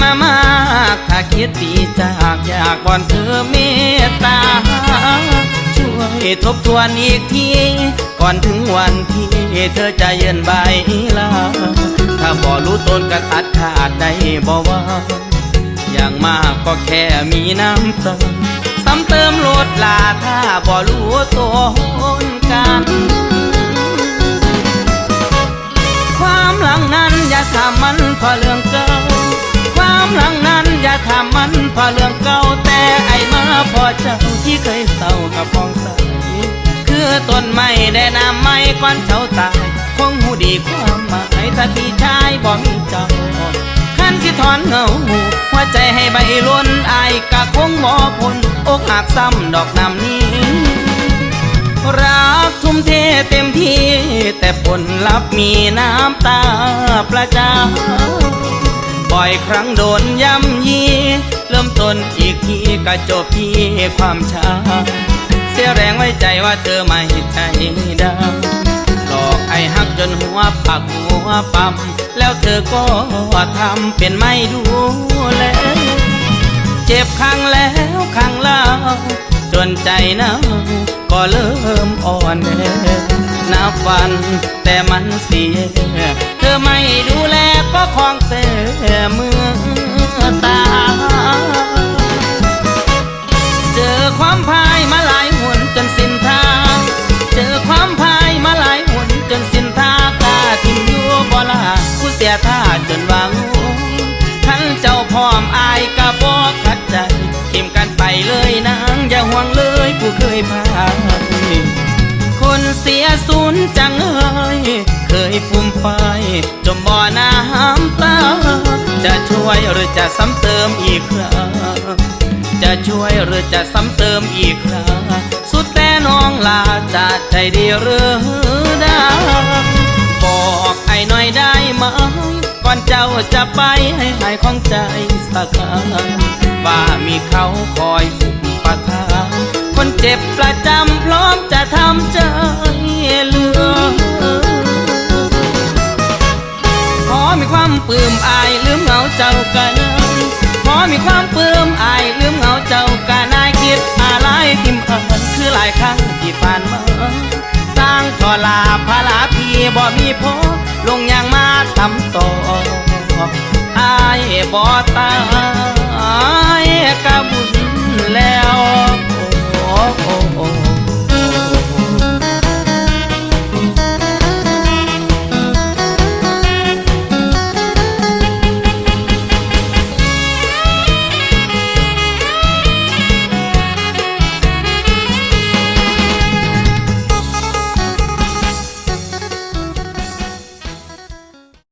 มามากถ้าคิดตีจากอยากบอนเธอเมตตา ช่วยทบทวนอีกที ก่อนถึงวันที่เธอจะเยืนใบลาถ้าบ่รู้ตนก็ตัดขาดได้บ่ว่า อย่างมากก็แค่มีน้ำตาซ้ำเติมโลดลาถ้าบ่รู้ตัวกันความหลังนั้นอย่าทำมันพอเรื่อง ต้นได้นำไม้ก่อนเจ้าตาย คงหูดีความหมายถ้าพี่ชายบ่มีเจ้าขันสิถอนเงาหัวใจให้ใบล้นอายกะคงบ่พ้นอกหักซ้ำดอกนำนี้ รักทุ่มเทเต็มที่ แต่ผลลัพธ์มีน้ำตาประจาบ่อยครั้งโดนย่ำยี เริ่มต้นอีกทีก็จบที่ความช้า สียแรงไว้ใจว่าเธอไม่ใจดำหลอกไอ้ฮักจนหัวปักหัวปั๊มแล้วเธอก็ทำเป็นไม่ดูแลเจ็บครั้งแล้วครั้งเล่าจนใจนาวก็เริ่มอ่อนแอนับวันแต่มันเสีย เธอไม่ดูแลก็คลองแต่เมื่อ จนวางขันเจ้าพร้อมอายกะบอกขัดใจทิมกันไปเลยนางอย่าห่วงเลยผู้เคยพาคนเสียสูญจังเอ้ยเคยฟุ่มไฟจมบ่อน้ำตาจะช่วยหรือจะซ้ำเติมอีกครั้งจะช่วยหรือจะซ้ำเติมอีกครั้งสุดแต่น้องลาจะใจดีหรือได้ จ้าจะไปให้หายของใจสักครั้งว่ามีเขาคอยอุปทานคนเจ็บประจำพร้อมจะทำใจเลือขอมีความปลื้มอายลืมเหงาเจ้ากันขอมีความปลื้มอายลืมเหงาเจ้ากันนายคิดอะไรทิมเอินคือหลายครั้งที่ผ่านมาสร้างทอลาพาลาพีบ่มีพอลงอย่างมาทำต่อ อายบ่ตา